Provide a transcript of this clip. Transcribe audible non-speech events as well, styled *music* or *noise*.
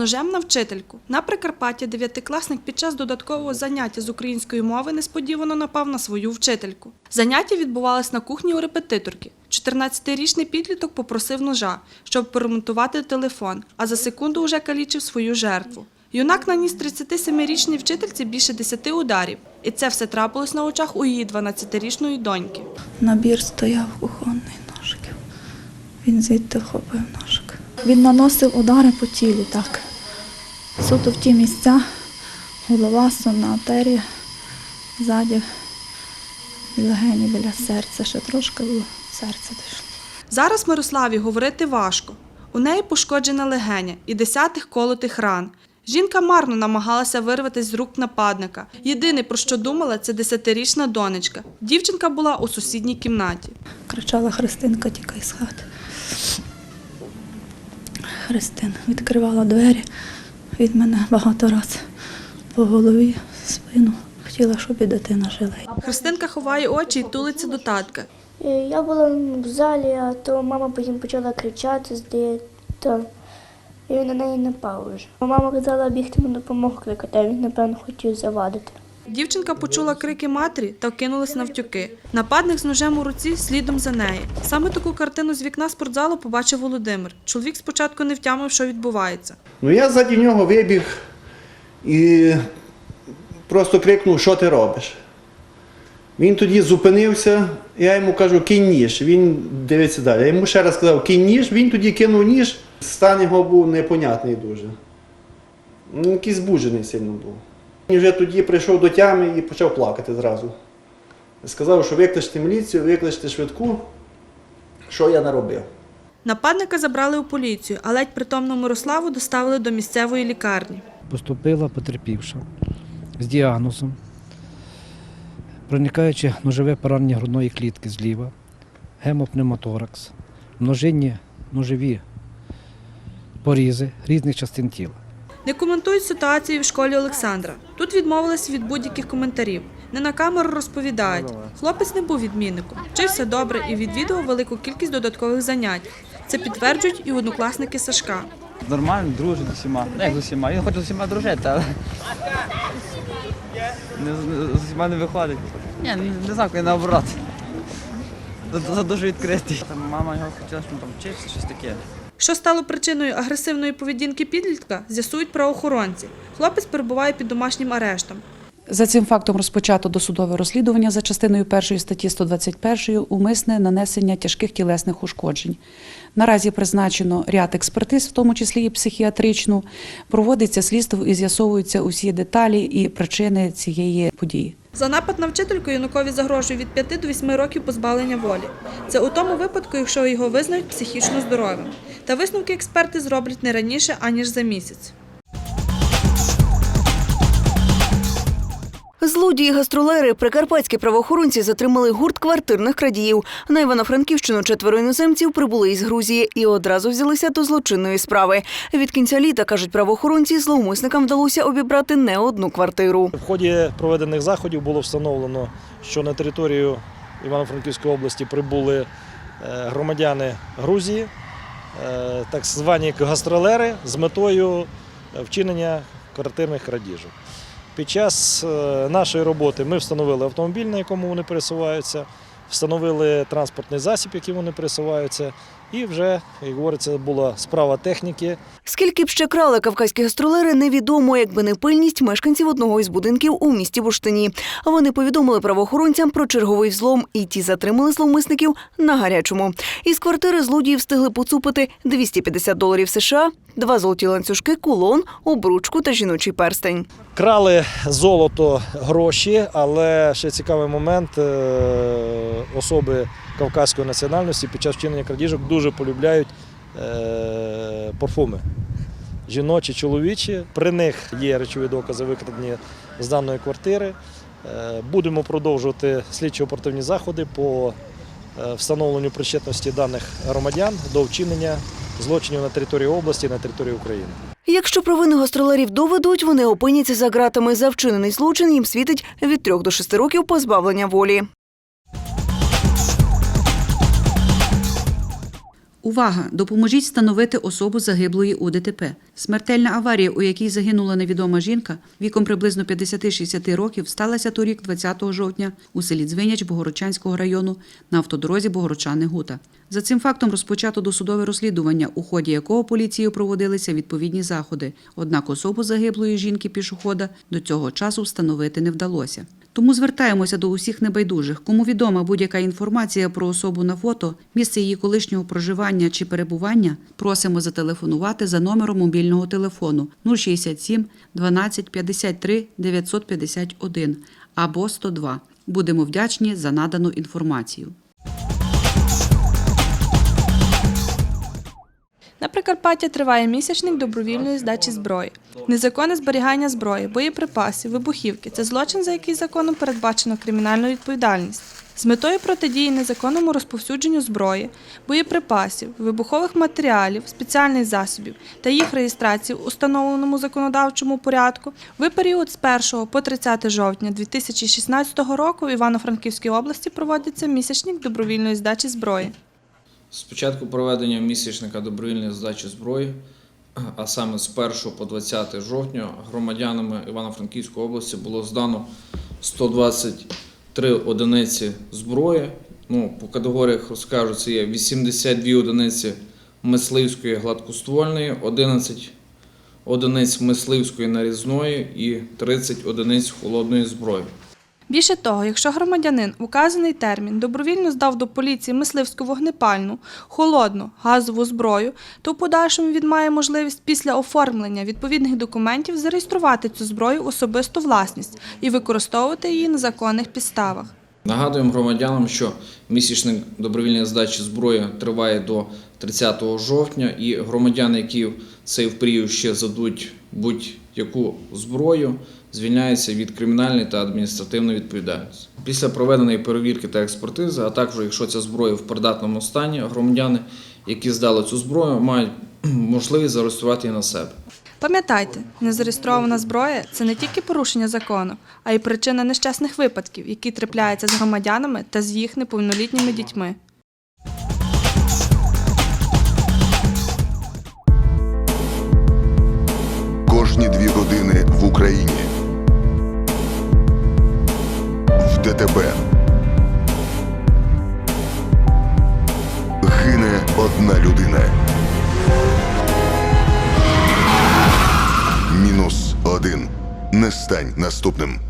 ножем на вчительку. На Прикарпатті дев'ятикласник під час додаткового заняття з української мови несподівано напав на свою вчительку. Заняття відбувалось на кухні у репетиторки. 14-річний підліток попросив ножа, щоб поремонтувати телефон, а за секунду вже калічив свою жертву. Юнак наніс 37-річній вчительці більше 10 ударів, і це все трапилось на очах у її 12-річної доньки. Набір стояв кухонний ножиків. Він звідти вхопив ножик. Він наносив удари по тілі, так. Суто в ті місця, голова, сонна артерія, ззаді, легені біля серця, ще трошки було серце дійшло. Зараз Мирославі говорити важко. У неї пошкоджена легеня і десятих колотих ран. Жінка марно намагалася вирватися з рук нападника. Єдине, про що думала, це десятирічна донечка. Дівчинка була у сусідній кімнаті. Кричала Христинка, тікай з хати. Христина відкривала двері від мене багато разів по голові, спину. Хотіла, щоб і дитина жила. Христинка ховає очі і тулиться до татка. Е, Я була в залі, а то мама потім почала кричати, здається, і він на неї напав вже. Мама казала бігти на допомогу кликати, а він, напевно, хотів завадити. Дівчинка почула крики матері та кинулась навтюки. Нападник з ножем у руці слідом за нею. Саме таку картину з вікна спортзалу побачив Володимир. Чоловік спочатку не втямив, що відбувається. Ну я ззаді нього вибіг і просто крикнув, що ти робиш. Він тоді зупинився, я йому кажу, кинь ніж. Він дивиться далі. Я йому ще раз сказав, кинь ніж, він тоді кинув ніж. Стан його був непонятний дуже. Ну, якийсь збуджений сильно був. Він вже тоді прийшов до тями і почав плакати зразу. Сказав, що викличте міліцію, викличте швидку, що я наробив. Нападника забрали у поліцію, а ледь притомну Мирославу доставили до місцевої лікарні. поступила потерпівша з діагнозом, проникаючи ножове поранення грудної клітки зліва, гемопневмоторакс, множинні ножові порізи різних частин тіла. Не коментують ситуацію в школі Олександра. Тут відмовилися від будь-яких коментарів. Не на камеру розповідають. Хлопець не був відмінником, вчився добре і відвідував велику кількість додаткових занять. Це підтверджують і однокласники Сашка. Нормально, дружить усіма. Ну як з усіма? Він хоче з усіма дружити, але не, з- усіма не виходить. Ні, не, не знаю, коли наоборот. За дуже відкритий. Там мама його хотіла, щоб він там вчився, щось таке. Що стало причиною агресивної поведінки підлітка, з'ясують правоохоронці. Хлопець перебуває під домашнім арештом. За цим фактом розпочато досудове розслідування за частиною першої статті 121 умисне нанесення тяжких тілесних ушкоджень. Наразі призначено ряд експертиз, в тому числі і психіатричну. Проводиться слідство і з'ясовуються усі деталі і причини цієї події. За напад на вчительку юнакові загрожує від 5 до 8 років позбавлення волі. Це у тому випадку, якщо його визнають психічно здоровим. Та висновки експерти зроблять не раніше, аніж за місяць. Злодії гастролери прикарпатські правоохоронці затримали гурт квартирних крадіїв. На Івано-Франківщину четверо іноземців прибули із Грузії і одразу взялися до злочинної справи. Від кінця літа кажуть правоохоронці, зловмисникам вдалося обібрати не одну квартиру. В ході проведених заходів було встановлено, що на територію Івано-Франківської області прибули е, громадяни Грузії, е, так звані гастролери, з метою е, вчинення квартирних крадіжок. Під час е, нашої роботи ми встановили автомобіль, на якому вони пересуваються, встановили транспортний засіб, яким вони пересуваються, і вже, як говориться, була справа техніки. Скільки б ще крали кавказькі гастролери, невідомо, якби не пильність мешканців одного із будинків у місті Бурштині. Вони повідомили правоохоронцям про черговий взлом, і ті затримали зловмисників на гарячому. Із квартири злодії встигли поцупити 250 доларів США, два золоті ланцюжки, кулон, обручку та жіночий перстень. Крали золото, гроші, але ще цікавий момент. е, Особи кавказької національності під час вчинення крадіжок дуже полюбляють е, парфуми. Жіночі, чоловічі. При них є речові докази, викрадені з даної квартири. Е, Будемо продовжувати слідчо-оперативні заходи по встановленню причетності даних громадян до вчинення злочинів на території області на території України. Якщо провини гастролерів доведуть, вони опиняться за ґратами. За вчинений злочин їм світить від 3 до 6 років позбавлення волі. Увага! Допоможіть встановити особу загиблої у ДТП. Смертельна аварія, у якій загинула невідома жінка, віком приблизно 50-60 років, сталася торік, 20 жовтня, у селі Дзвиняч Богородчанського району на автодорозі Богородчани-Гута. За цим фактом розпочато досудове розслідування, у ході якого поліцією проводилися відповідні заходи. Однак особу загиблої жінки-пішохода до цього часу встановити не вдалося. Тому звертаємося до усіх небайдужих, кому відома будь-яка інформація про особу на фото, місце її колишнього проживання чи перебування, просимо зателефонувати за номером мобільного телефону 067 12 53 951 або 102. Будемо вдячні за надану інформацію. На Прикарпатті триває місячник добровільної здачі зброї. Незаконне зберігання зброї, боєприпасів, вибухівки це злочин, за який законом передбачено кримінальну відповідальність. З метою протидії незаконному розповсюдженню зброї, боєприпасів, вибухових матеріалів, спеціальних засобів та їх реєстрації в установленому законодавчому порядку в період з 1 по 30 жовтня 2016 року в Івано-Франківській області проводиться місячник добровільної здачі зброї. З початку проведення місячника добровільної здачі зброї, а саме з 1 по 20 жовтня, громадянами Івано-Франківської області було здано 123 одиниці зброї. Ну, по категоріях розкажу, це є 82 одиниці мисливської гладкоствольної, 11 одиниць мисливської нарізної і 30 одиниць холодної зброї. Більше того, якщо громадянин указаний термін добровільно здав до поліції мисливську вогнепальну, холодну, газову зброю, то в подальшому він має можливість після оформлення відповідних документів зареєструвати цю зброю в особисту власність і використовувати її на законних підставах. Нагадуємо громадянам, що місячник добровільної здачі зброї триває до 30 жовтня, і громадяни, які цей в період ще задуть будь-яку зброю, звільняються від кримінальної та адміністративної відповідальності. Після проведеної перевірки та експертизи, а також якщо ця зброя в придатному стані, громадяни, які здали цю зброю, мають *clears throat* можливість зареєструвати її на себе. Пам'ятайте, незареєстрована зброя це не тільки порушення закону, а й причина нещасних випадків, які трапляються з громадянами та з їх неповнолітніми дітьми. Одна людина. Мінус один. Не стань наступним.